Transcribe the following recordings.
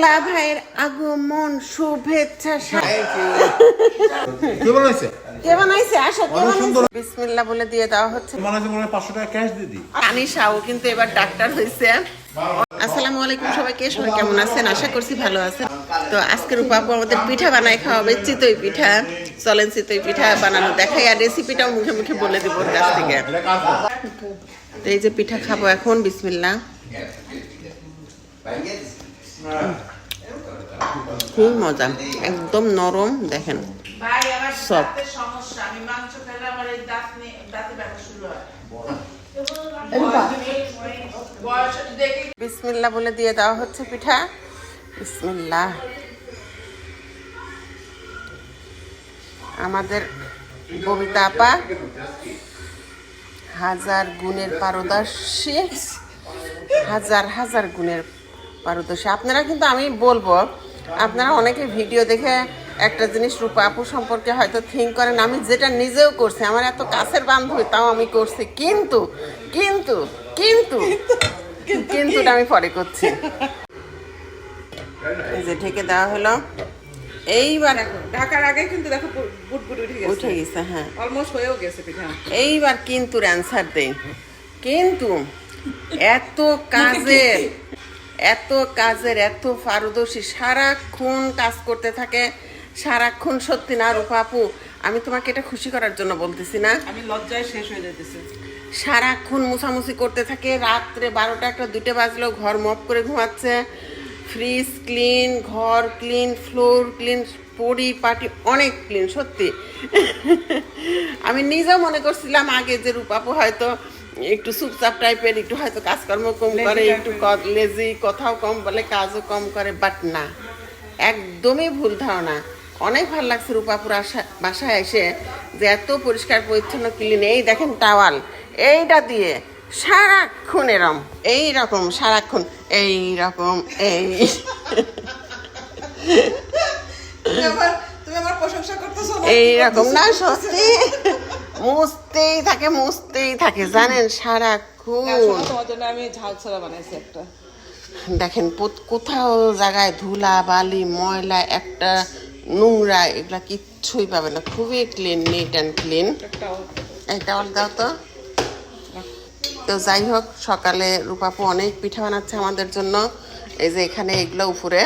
দুলা ভাইয়ের আগমন শুভেচ্ছা কে বানাইছে? কে বানাইছে? আসো কে বানাইছে? বিসমিল্লাহ বলে দিয়ে দেওয়া হচ্ছে। বানাইছে মনে হয় পাঁচশো টাকা ক্যাশ দিদি আনিশাও কিন্তু এবার ডাক্তার হয়েছে আসসালামু আলাইকুম সবাইকে সবাই কেমন আছেন? আশা করছি ভালো আছেন। তো আজকের উপাপু আমাদের পিঠা বানাই খাওয়াবে চিতই পিঠা চলেন চিতই পিঠা বানানো দেখাই আর রেসিপিটাও মুখে মুখে বলে দিব ওর কাছ থেকে। তো এই যে পিঠা খাব এখন বিসমিল্লাহ। খুব মজা একদম নরম দেখেন। সব। বিসমিল্লাহ বলে দিয়ে দেওয়া হচ্ছে পিঠা। বিসমিল্লাহ আমাদের ববিতা আপা হাজার গুণের পারদর্শী। হাজার হাজার গুণের পারদর্শী। আপনারা কিন্তু আমি বলব আপনারা অনেকে ভিডিও দেখে একটা জিনিস রূপা আপু সম্পর্কে হয়তো থিঙ্ক করেন আমি যেটা নিজেও করছি আমার এত কাছের বান্ধবী তাও আমি করছি। কিন্তু কিন্তু কিন্তু কিন্তুটা আমি পরে করছি। এই যে ঢেকে দেওয়া হলো। এইবার ঢাকার আগে কিন্তু দেখো উঠে গেছে। উঠে গেছে হ্যাঁ। অলমোস্ট হয়েও গেছে পিঠা। এইবার কিন্তু অ্যান্সার দেই। কিন্তু এত কাজের এত কাজের এত পারদর্শী সারাক্ষণ কাজ করতে থাকে। সারাক্ষণ সত্যি না রূপাপু আমি তোমাকে এটা খুশি করার জন্য বলতেছি না। আমি লজ্জায় শেষ হয়ে যেতেছে সারাক্ষণ মুছামুছি করতে থাকে। রাত্রে বারোটা একটা দুটো বাজলেও ঘর মপ করে ঘুমাচ্ছে। ফ্রিজ ক্লিন ঘর ক্লিন ফ্লোর ক্লিন পরি পাটি অনেক ক্লিন সত্যি। আমি নিজেও মনে করছিলাম আগে যে রূপাপু হয়তো একটু চুপচাপ টাইপের একটু হয়তো কাজকর্ম কম করে একটু লেজি কথাও কম বলে কাজও কম করে বাট না। একদমই ভুল ধারণা। অনেক ভালো লাগছে রূপাপুর আসা বাসায় এসে যে এত পরিষ্কার পরিচ্ছন্ন ক্লিন এই দেখেন টাওয়াল এইটা দিয়ে সারাক্ষণ এরম এইরকম সারাক্ষণ এই রকম এই। তুমি আমার তুমি আমার প্রশংসা করতেছো এইরকম না সত্যি। মুছতেই থাকে মুছতেই থাকে জানেন সারাক্ষণ। তোমার জন্য আমি ঝাল ছাড়া বানাইছি একটা। দেখেন কোথাও জায়গায় ধুলা বালি ময়লা একটা নোংরা এগুলা কিচ্ছুই পাবে না। খুবই ক্লিন নিট অ্যান্ড ক্লিন এটা অল দাও তো। তো যাই হোক সকালে রূপাপু অনেক পিঠা বানাচ্ছে আমাদের জন্য। এই যে এখানে এগুলো উপরে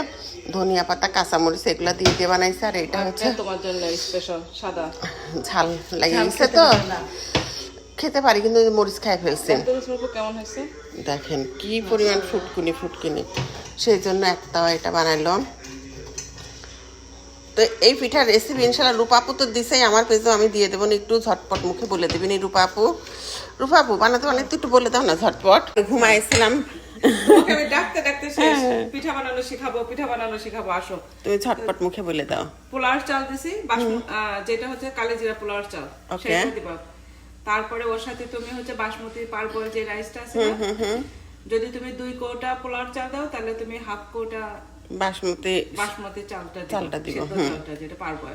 ধনিয়া পাতা কাঁচামরিচ এগুলো দিয়ে দিয়ে বানাইছে আর এটা হচ্ছে তোমার জন্য স্পেশাল সাদা। ঝাল লাগে গেছে তো। খেতে পারি কিন্তু মরিচ খাই ফেলছে। দেখেন কি পরিমাণ ফুটকুনি ফুটকুনি। সেই জন্য একটা এটা বানাইলাম তো এই পিঠার রেসিপি ইনশাল্লাহ রূপাপু তো দিছেই আমার পেজেও আমি দিয়ে দেবো একটু ঝটপট মুখে বলে দেবেন এই রূপাপু রূপাপু বানাতে বানাতে একটু বলে দাও না ঝটপট। ঘুমাইছিলাম তোমাকে আমি ডাকতে ডাকতে শেষ। পিঠা বানানো শিখাবো পিঠা বানানো শিখাবো আসো। তুমি ঝটপট মুখে বলে দাও। পোলার চাল দিছি যেটা হচ্ছে কালে জিরা পোলার চাল সেটা দিবা। তারপরে ওর সাথে তুমি হচ্ছে বাসমতি পার্পল যে রাইসটা আছে যদি তুমি দুই কৌটা পোলার চাল দাও তাহলে তুমি হাফ কৌটা বাসমতি বাসমতি চালটা চালটা দিবা, চালটা যেটা পার্পল।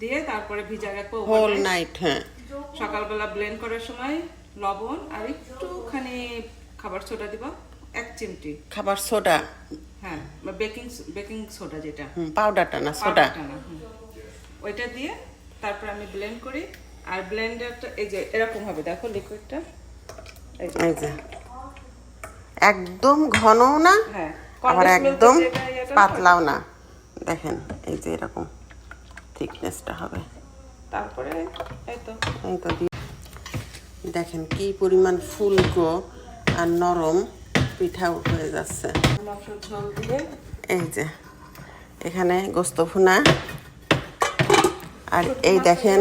দিয়ে তারপরে ভিজা রাখব হোল নাইট হ্যাঁ। সকালবেলা ব্লেন্ড করার সময় লবণ আর একটুখানি খাবার ছোটা দিবা। এক চিমটি। খাবার সোডা। হ্যাঁ বেকিং বেকিং সোডা যেটা। পাউডারটা না সোডা। হুম। ওইটা দিয়ে তারপর আমি ব্লেন্ড করি। আর ব্লেন্ডারটা এই যে এরকম হবে দেখো লিকুইডটা এই যে, একদম ঘনও না হ্যাঁ আবার একদম পাতলাও না। দেখেন এই যে এরকম থিকনেসটা হবে। তারপরে এই তো। এই তো দেখেন কি পরিমাণ ফুলকো আর নরম। পিঠাও হয়ে যাচ্ছে। এই যে এখানে গোস্ত ভুনা আর এই দেখেন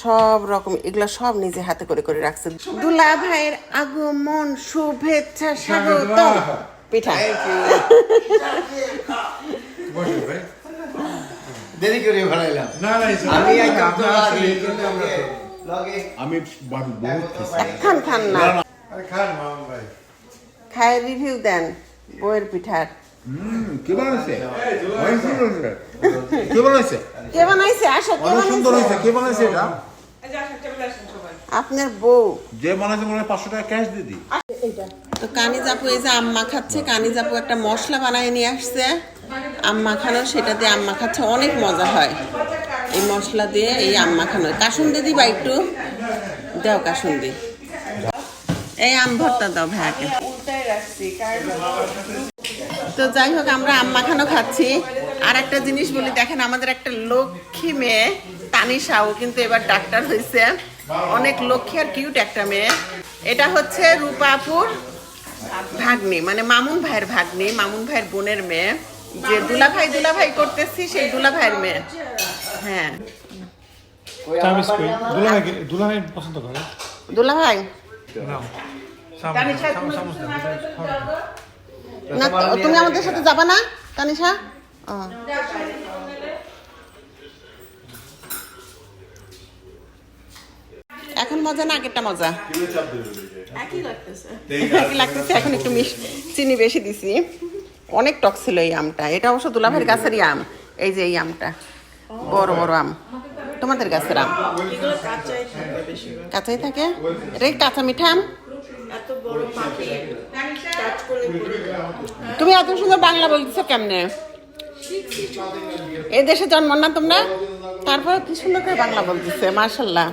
সব রকম এগুলো সব নিজে হাতে করে করে রাখছে। দুলা ভাইয়ের আগমন শুভেচ্ছা স্বাগত। পিঠা। দেরি করে ফেলাইলাম না না আমি আমি খান খান না। আরে খান মামা ভাই। খায় রিভিউ দেন বইয়ের পিঠার। হুম কে বানাইছে? কে বানাইছে? কে বানাইছে? আসো কে সুন্দর হয়েছে কে বানাইছে এটা? আপনার বউ। যে বানাইছে মনে পাঁচশো টাকা ক্যাশ দিদি তো আপু এই যে আম্মা খাচ্ছে কানিজ আপু একটা মশলা বানায় নিয়ে আসছে। আম্মা খানো সেটা দিয়ে আম্মা খাচ্ছে অনেক মজা হয়। এই মশলা দিয়ে এই আম্মা খানো কাসুন দিদি দিবা একটু? দাও কাসুন্দি। এই আম ভর্তা দাও ভাইয়াকে। রাখছি কারণ তো যাই হোক আমরা আম্মা খানো খাচ্ছি। আর একটা জিনিস বলি দেখেন আমাদের একটা লক্ষ্মী মেয়ে তানিশাও কিন্তু এবার ডাক্তার হয়েছে অনেক লক্ষ্মী আর কিউট একটা মেয়ে। এটা হচ্ছে রূপাপুর ভাগ্নি মানে মামুন ভাইয়ের ভাগ্নি মামুন ভাইয়ের বোনের মেয়ে। যে দুলা ভাই দুলা ভাই করতেছি সেই দুলা ভাইয়ের মেয়ে। হ্যাঁ। চামিচ কই? দুলাভাই দুলাভাই পছন্দ করে? দুলা ভাই না তুমি আমাদের সাথে যাবা না তানিশা? এখন মজা না আগেরটা মজা? একই লাগতেছে। এখন একটু মিশ- চিনি বেশি দিছি। অনেক টক ছিল এই আমটা এটা অবশ্য দুলাভের গাছেরই আম এই যে এই আমটা বড় বড় আম। তোমাদের গাছের আম? এগুলো কাঁচাই থাকে এটা কাঁচা মিঠা আম? এত বড় পাখি টাচ করলে তুমি এত সুন্দর বাংলা বলতেছো কেমনে? এই দেশে জন্ম না তোমরা? তারপর কি সুন্দর করে বাংলা বলতেছে মার্শাল্লাহ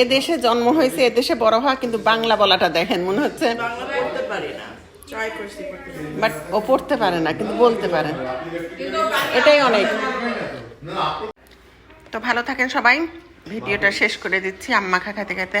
এ দেশে জন্ম হয়েছে এ দেশে বড় হওয়া কিন্তু বাংলা বলাটা দেখেন মনে হচ্ছে বাট ও পড়তে পারে না কিন্তু বলতে পারে। এটাই অনেক। তো ভালো থাকেন সবাই। ভিডিওটা শেষ করে দিচ্ছি আম্মা খা খেতে খেতে